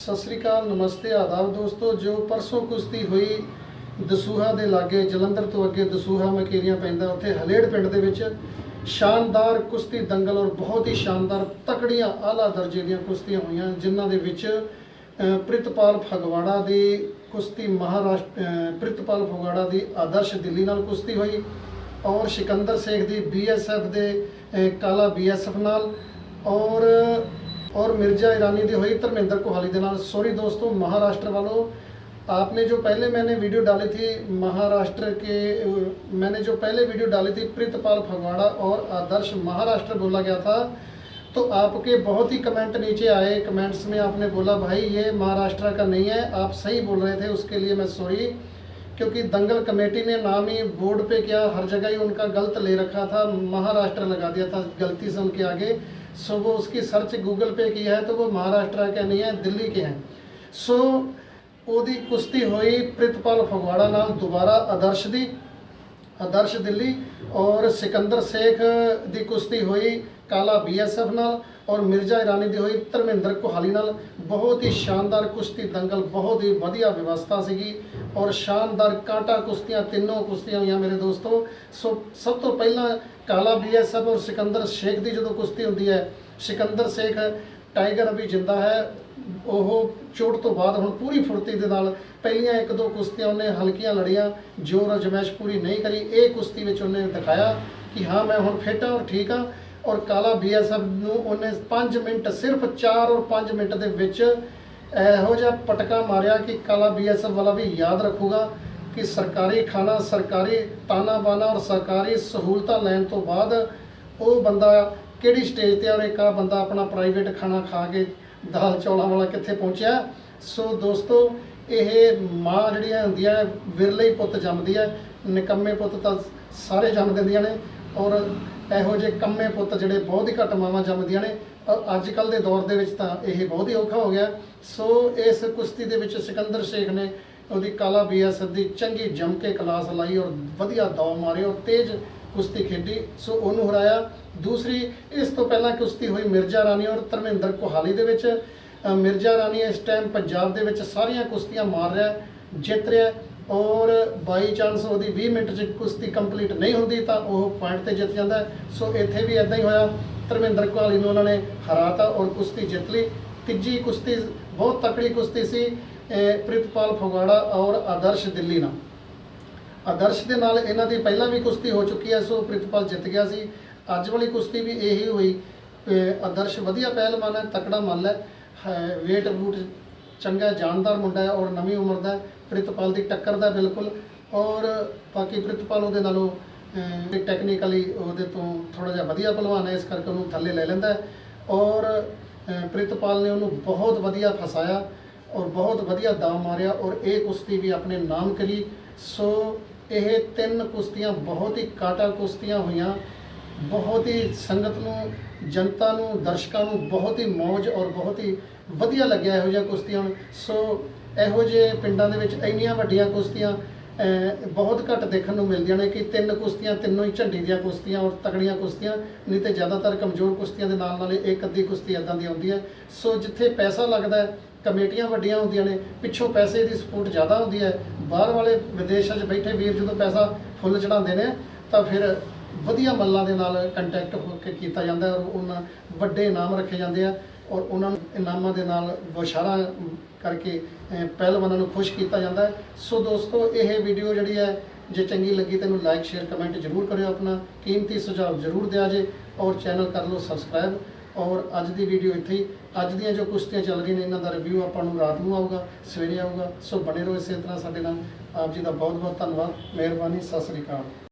ਸਤਿ ਸ੍ਰੀ ਅਕਾਲ ਨਮਸਤੇ ਆਦਾਬ ਦੋਸਤੋ ਜੋ ਪਰਸੋਂ ਕੁਸ਼ਤੀ ਹੋਈ ਦਸੂਹਾ ਦੇ ਲਾਗੇ ਜਲੰਧਰ ਤੋਂ ਅੱਗੇ ਦਸੂਹਾ ਮਕੇਰੀਆਂ ਪੈਂਦਾ ਉੱਥੇ ਹਲੇੜ ਪਿੰਡ ਦੇ ਵਿੱਚ ਸ਼ਾਨਦਾਰ ਕੁਸ਼ਤੀ ਦੰਗਲ ਔਰ ਬਹੁਤ ਹੀ ਸ਼ਾਨਦਾਰ ਤਕੜੀਆਂ ਆਲਾ ਦਰਜੇ ਦੀਆਂ ਕੁਸ਼ਤੀਆਂ ਹੋਈਆਂ ਜਿਨ੍ਹਾਂ ਦੇ ਵਿੱਚ ਪ੍ਰਿਤਪਾਲ ਫਗਵਾੜਾ ਦੀ ਕੁਸ਼ਤੀ ਮਹਾਰਾਸ਼ਟਰ ਪ੍ਰਿਤਪਾਲ ਫਗਵਾੜਾ ਦੀ ਆਦਰਸ਼ ਦਿੱਲੀ ਨਾਲ ਕੁਸ਼ਤੀ ਹੋਈ ਔਰ ਸਿਕੰਦਰ ਸ਼ੇਖ ਦੀ ਬੀਐਸਐਫ ਦੇ ਅ, ਕਾਲਾ ਬੀਐਸਐਫ ਨਾਲ ਔਰ और मिर्ज़ा ईरानी दी हुई धर्मेंद्र कोहाली सॉरी दोस्तों, महाराष्ट्र वालों, आपने जो पहले मैंने वीडियो डाली थी महाराष्ट्र के, मैंने जो पहले वीडियो डाली थी प्रीतपाल फगवाड़ा और आदर्श महाराष्ट्र बोला गया था तो आपके बहुत ही कमेंट नीचे आए। कमेंट्स में आपने बोला, भाई, ये महाराष्ट्र का नहीं है, आप सही बोल रहे थे, उसके लिए मैं सॉरी क्योंकि दंगल कमेटी ने नाम ही बोर्ड पे क्या हर जगह ही उनका गलत ले रखा था, महाराष्ट्र लगा दिया था गलती से उनके आगे। सो वो उसकी सर्च गूगल पे किया है तो वो महाराष्ट्र के नहीं है, दिल्ली के हैं। सो ओदी कुश्ती हुई, प्रितपाल फगवाड़ा नाल दोबारा आदर्श दी। ਆਦਰਸ਼ ਦਿੱਲੀ ਔਰ ਸਿਕੰਦਰ ਸ਼ੇਖ ਦੀ ਕੁਸ਼ਤੀ ਹੋਈ, ਕਾਲਾ ਬੀਐਸਐਫ ਨਾਲ ਔਰ ਮਿਰਜ਼ਾ ਇਰਾਨੀ ਦੀ ਹੋਈ, ਧਰਮਿੰਦਰ ਕੋਹਾਲੀ ਨਾਲ। ਬਹੁਤ ਹੀ ਸ਼ਾਨਦਾਰ ਕੁਸ਼ਤੀ ਦੰਗਲ, ਬਹੁਤ ਹੀ ਵਧੀਆ ਵਿਵਸਥਾ ਸੀਗੀ ਔਰ ਸ਼ਾਨਦਾਰ ਕਾਂਟਾ ਕੁਸ਼ਤੀਆਂ, ਤਿੰਨੋਂ ਕੁਸ਼ਤੀਆਂ ਹੋਈਆਂ ਮੇਰੇ ਦੋਸਤੋ। ਸੋ ਸਭ ਤੋਂ ਪਹਿਲਾਂ ਕਾਲਾ ਬੀਐਸਐਫ ਔਰ ਸਿਕੰਦਰ ਸ਼ੇਖ ਦੀ ਜਦੋਂ ਕੁਸ਼ਤੀ ਹੁੰਦੀ ਹੈ, ਸਿਕੰਦਰ ਸ਼ੇਖ ਟਾਈਗਰ ਅਭੀ ਜਿੰਦਾ ਹੈ ਉਹ ਚੋਟ ਤੋਂ ਬਾਅਦ ਹੁਣ ਪੂਰੀ ਫੁਰਤੀ ਦੇ ਨਾਲ ਪਹਿਲੀਆਂ ਇੱਕ ਦੋ ਕੁਸ਼ਤੀਆਂ ਉਹਨੇ ਹਲਕੀਆਂ ਲੜੀਆਂ ਜੋਰ ਅਜਮੈਸ਼ ਪੂਰੀ ਨਹੀਂ ਕਰੀ, ਇਹ ਕੁਸ਼ਤੀ ਵਿੱਚ ਉਹਨੇ ਦਿਖਾਇਆ ਕਿ ਹਾਂ, ਮੈਂ ਹੁਣ ਫਿੱਟ ਹਾਂ ਔਰ ਠੀਕ ਹਾਂ ਔਰ ਕਾਲਾ ਬੀਐਸਐਫ ਨੂੰ ਉਹਨੇ 5 ਮਿੰਟ ਸਿਰਫ 4 ਔਰ 5 ਮਿੰਟ ਦੇ ਵਿੱਚ ਇਹੋ ਜਿਹਾ ਪਟਕਾ ਮਾਰਿਆ ਕਿ ਕਾਲਾ ਬੀਐਸਐਫ ਵਾਲਾ ਵੀ ਯਾਦ ਰੱਖੂਗਾ ਕਿ ਸਰਕਾਰੀ ਖਾਣਾ, ਸਰਕਾਰੀ ਤਾਨਾ ਬਾਨਾ ਔਰ ਸਰਕਾਰੀ ਸਹੂਲਤਾਂ ਲੈਣ ਤੋਂ ਬਾਅਦ ਉਹ ਬੰਦਾ ਕਿਹੜੀ ਸਟੇਜ ਤੇ ਆ ਔਰ ਇੱਕ ਆ ਬੰਦਾ ਆਪਣਾ ਪ੍ਰਾਈਵੇਟ ਖਾਣਾ ਖਾ ਕੇ ਦਾਲ ਚੌਲਾਂ ਵਾਲਾ ਕਿੱਥੇ ਪਹੁੰਚਿਆ। ਸੋ ਦੋਸਤੋ, ਇਹ ਮਾਂ ਜਿਹੜੀਆਂ ਹੁੰਦੀਆਂ ਵਿਰਲੇ ਹੀ ਪੁੱਤ ਜੰਮਦੀ ਹੈ। ਨਿਕੰਮੇ ਪੁੱਤ ਤਾਂ ਸਾਰੇ ਜੰਮ ਦਿੰਦੀਆਂ ਨੇ। ਔਰ ਇਹੋ ਜਿਹੇ ਕੰਮੇ ਪੁੱਤ ਜਿਹੜੇ ਬਹੁਤ ਹੀ ਘੱਟ ਮਾਵਾਂ ਜੰਮਦੀਆਂ ਨੇ। ਅੱਜ ਕੱਲ ਦੇ ਦੌਰ ਦੇ ਵਿੱਚ ਤਾਂ ਇਹ ਬਹੁਤ ਹੀ ਔਖਾ ਹੋ ਗਿਆ। ਸੋ ਇਸ ਕੁਸ਼ਤੀ ਦੇ ਵਿੱਚ ਸਿਕੰਦਰ ਸ਼ੇਖ ਨੇ ਉਹਦੀ ਕਾਲਾ ਬੀਐਸਐਫ ਦੀ ਚੰਗੀ ਜੰਮ ਕੇ ਕਲਾਸ ਲਾਈ ਔਰ ਵਧੀਆ ਦੌੜ ਮਾਰੇ ਔਰ ਤੇਜ਼ ਕੁਸ਼ਤੀ ਖੇਡੀ, ਸੋ ਉਹਨੂੰ ਹਰਾਇਆ। ਦੂਸਰੀ, ਇਸ ਤੋਂ ਪਹਿਲਾਂ ਕੁਸ਼ਤੀ ਹੋਈ ਮਿਰਜ਼ਾ ਰਾਣੀ ਔਰ ਧਰਮਿੰਦਰ ਕੋਹਾਲੀ ਦੇ ਵਿੱਚ। ਮਿਰਜ਼ਾ ਰਾਣੀ ਇਸ ਟਾਈਮ ਪੰਜਾਬ ਦੇ ਵਿੱਚ ਸਾਰੀਆਂ ਕੁਸ਼ਤੀਆਂ ਮਾਰ ਰਿਹਾ ਜਿੱਤ ਰਿਹਾ ਔਰ ਬਾਈ ਚਾਂਸ ਉਹਦੀ 20 ਮਿੰਟ 'ਚ ਕੁਸ਼ਤੀ ਕੰਪਲੀਟ ਨਹੀਂ ਹੁੰਦੀ ਤਾਂ ਉਹ ਪੁਆਇੰਟ ਤੇ ਜਿੱਤ ਜਾਂਦਾ ਸੋ ਇੱਥੇ ਵੀ ਇਦਾਂ ਹੀ ਹੋਇਆ। ਧਰਮਿੰਦਰ ਕੋਹਾਲੀ ਨੂੰ ਉਹਨਾਂ ਨੇ ਹਰਾਤਾ ਔਰ ਕੁਸ਼ਤੀ ਜਿੱਤ ਲਈ। ਤੀਜੀ ਕੁਸ਼ਤੀ, ਬਹੁਤ ਤਕੜੀ ਕੁਸ਼ਤੀ ਸੀ ਪ੍ਰਿਤਪਾਲ ਫਗਵਾੜਾ ਔਰ ਆਦਰਸ਼ ਦਿੱਲੀ ਨਾਲ। ਆਦਰਸ਼ ਦੇ ਨਾਲ ਇਹਨਾਂ ਦੀ ਪਹਿਲਾਂ ਵੀ ਕੁਸ਼ਤੀ ਹੋ ਚੁੱਕੀ ਹੈ, ਸੋ ਪ੍ਰਿਤਪਾਲ ਜਿੱਤ ਗਿਆ ਸੀ। ਅੱਜ ਵਾਲੀ ਕੁਸ਼ਤੀ ਵੀ ਇਹੀ ਹੋਈ ਆਦਰਸ਼ ਵਧੀਆ ਪਹਿਲਵਾਨ ਹੈ, ਤਕੜਾ ਮੱਲ ਹੈ ਵੇਟ ਬੂਟ ਚੰਗਾ ਜਾਣਦਾਰ ਮੁੰਡਾ ਹੈ ਔਰ ਨਵੀਂ ਉਮਰ ਦਾ ਪ੍ਰਿਤਪਾਲ ਦੀ ਟੱਕਰ ਦਾ ਬਿਲਕੁਲ। ਔਰ ਬਾਕੀ ਪ੍ਰਿਤਪਾਲ ਉਹਦੇ ਨਾਲੋਂ ਟੈਕਨੀਕਲੀ ਉਹਦੇ ਤੋਂ ਥੋੜਾ ਜਿਹਾ ਵਧੀਆ ਪਹਿਲਵਾਨ ਹੈ, ਇਸ ਕਰਕੇ ਉਹਨੂੰ ਥੱਲੇ ਲੈ ਲੈਂਦਾ ਔਰ ਪ੍ਰਿਤਪਾਲ ਨੇ ਉਹਨੂੰ ਬਹੁਤ ਵਧੀਆ ਫਸਾਇਆ ਔਰ ਬਹੁਤ ਵਧੀਆ ਦਾਅ ਮਾਰਿਆ ਔਰ ਇਹ ਕੁਸ਼ਤੀ ਵੀ ਆਪਣੇ ਨਾਮ ਕਰੀ। ਸੋ ਇਹ ਤਿੰਨ ਕੁਸ਼ਤੀਆਂ ਬਹੁਤ ਹੀ ਕਾਟਾ ਕੁਸ਼ਤੀਆਂ ਹੋਈਆਂ ਬਹੁਤ ਹੀ ਸੰਗਤ ਨੂੰ, ਜਨਤਾ ਨੂੰ, ਦਰਸ਼ਕਾਂ ਨੂੰ ਬਹੁਤ ਹੀ ਮੌਜ ਔਰ ਬਹੁਤ ਹੀ ਵਧੀਆ ਲੱਗਿਆ ਇਹੋ ਜਿਹੀਆਂ ਕੁਸ਼ਤੀਆਂ ਨੂੰ। ਸੋ ਇਹੋ ਜਿਹੇ ਪਿੰਡਾਂ ਦੇ ਵਿੱਚ ਇੰਨੀਆਂ ਵੱਡੀਆਂ ਕੁਸ਼ਤੀਆਂ ਬਹੁਤ ਘੱਟ ਦੇਖਣ ਨੂੰ ਮਿਲਦੀਆਂ ਨੇ ਕਿ ਤਿੰਨ ਕੁਸ਼ਤੀਆਂ, ਤਿੰਨੋਂ ਹੀ ਝੰਡੀ ਦੀਆਂ ਕੁਸ਼ਤੀਆਂ ਔਰ ਤਕੜੀਆਂ ਕੁਸ਼ਤੀਆਂ, ਨਹੀਂ ਤੇ ਜ਼ਿਆਦਾਤਰ ਕਮਜ਼ੋਰ ਕੁਸ਼ਤੀਆਂ ਦੇ ਨਾਲ ਨਾਲ ਇੱਕ ਅੱਧੀ ਕੁਸ਼ਤੀ ਇਦਾਂ ਦੀ ਆਉਂਦੀ ਹੈ। ਸੋ ਜਿੱਥੇ ਪੈਸਾ ਲੱਗਦਾ ਕਮੇਟੀਆਂ ਵੱਡੀਆਂ ਹੁੰਦੀਆਂ ਨੇ, ਪਿੱਛੋਂ ਪੈਸੇ ਦੀ ਸਪੋਰਟ ਜ਼ਿਆਦਾ ਹੁੰਦੀ ਹੈ। ਬਾਹਰ ਵਾਲੇ ਵਿਦੇਸ਼ਾਂ 'ਚ ਬੈਠੇ ਵੀਰ ਜਦੋਂ ਪੈਸਾ ਫੁੱਲ ਚੜਾਉਂਦੇ ਨੇ, ਤਾਂ ਫਿਰ ਵਧੀਆ ਮੱਲਾਂ ਦੇ ਨਾਲ ਕੰਟੈਕਟ ਹੋ ਕੇ ਕੀਤਾ ਜਾਂਦਾ ਔਰ ਉਹਨਾਂ ਵੱਡੇ ਇਨਾਮ ਰੱਖੇ ਜਾਂਦੇ ਆ। ਔਰ ਉਹਨਾਂ ਨੂੰ ਇਨਾਮਾਂ ਦੇ ਨਾਲ ਬਸ਼ਾਰਾ ਕਰਕੇ ਪਹਿਲਵਾਨਾਂ ਨੂੰ ਖੁਸ਼ ਕੀਤਾ ਜਾਂਦਾ ਹੈ। ਸੋ ਦੋਸਤੋ, ਇਹ ਵੀਡੀਓ ਜਿਹੜੀ ਹੈ, ਜੇ ਚੰਗੀ ਲੱਗੀ ਤੈਨੂੰ ਲਾਈਕ ਸ਼ੇਅਰ ਕਮੈਂਟ ਜ਼ਰੂਰ ਕਰਿਓ ਆਪਣਾ। ਕੀਮਤੀ ਸੁਝਾਅ ਜ਼ਰੂਰ ਦਿਆ ਜੇ ਔਰ ਚੈਨਲ ਕਰ ਲਓ ਸਬਸਕ੍ਰਾਈਬ ਔਰ ਅੱਜ ਦੀ ਵੀਡੀਓ ਇੱਥੇ ਹੀ। ਅੱਜ ਦੀਆਂ ਜੋ ਕੁਸ਼ਤੀਆਂ ਚੱਲ ਰਹੀਆਂ ਨੇ, ਇਹਨਾਂ ਦਾ ਰਿਵਿਊ ਆਪਾਂ ਨੂੰ ਰਾਤ ਨੂੰ ਆਊਗਾ, ਸਵੇਰੇ ਆਊਗਾ। ਸੋ ਬਣੇ ਰਹੋ ਇਸੇ ਤਰ੍ਹਾਂ ਸਾਡੇ ਨਾਲ। ਆਪ ਜੀ ਦਾ ਬਹੁਤ ਬਹੁਤ ਧੰਨਵਾਦ। ਮਿਹਰਬਾਨੀ। ਸਤਿ ਸ੍ਰੀ ਅਕਾਲ।